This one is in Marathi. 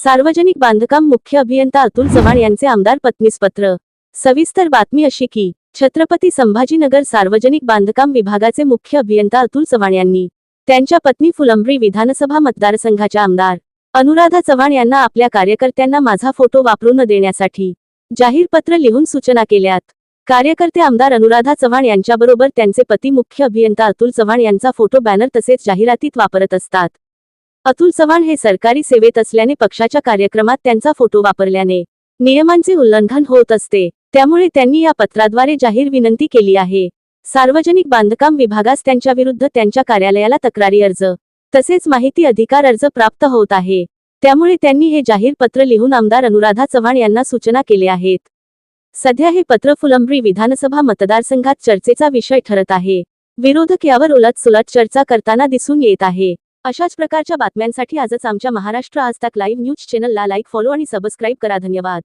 सार्वजनिक बांधकाम मुख्य अभियंता अतुल चव्हाण यांचे आमदार पत्नीस पत्र सविस्तर बातमी अशी की छत्रपती संभाजीनगर सार्वजनिक बांधकाम विभागाचे मुख्य अभियंता अतुल चव्हाण यांनी त्यांच्या पत्नी फुलंब्री विधानसभा मतदारसंघाच्या आमदार अनुराधा चव्हाण यांना आपल्या कार्यकर्त्यांना माझा फोटो वापरू न देण्यासाठी जाहीर पत्र लिहून सूचना केल्यात. कार्यकर्ते आमदार अनुराधा चव्हाण यांच्याबरोबर त्यांचे पती मुख्य अभियंता अतुल चव्हाण यांचा फोटो बॅनर तसेच जाहिरातीत वापरत असतात. अतुल चव्हाण हे सरकारी सेवेत असल्याने पक्षाच्या कार्यक्रमात त्यांचा फोटो वापरल्याने नियमांचे उल्लंघन होत असते. त्यामुळे त्यांनी या पत्राद्वारे जाहीर विनंती केली आहे. सार्वजनिक बांधकाम विभागास त्यांच्या विरुद्ध त्यांच्या कार्यालयाला तक्रारी अर्ज तसेच माहिती अधिकार अर्ज प्राप्त होत आहे. त्यामुळे त्यांनी हे जाहीर पत्र लिहून आमदार अनुराधा चव्हाण यांना सूचना केले आहेत. सध्या हे पत्र फुलंब्री विधानसभा मतदारसंघात चर्चेचा विषय ठरत आहे. विरोधक यावर उलटसुलट चर्चा करताना दिसून येत आहे. अशाच प्रकारच्या बातम्यांसाठी आजच आमच्या महाराष्ट्र आज तक लाईव्ह न्यूज चॅनलला लाईक फॉलो आणि सबस्क्राईब करा. धन्यवाद.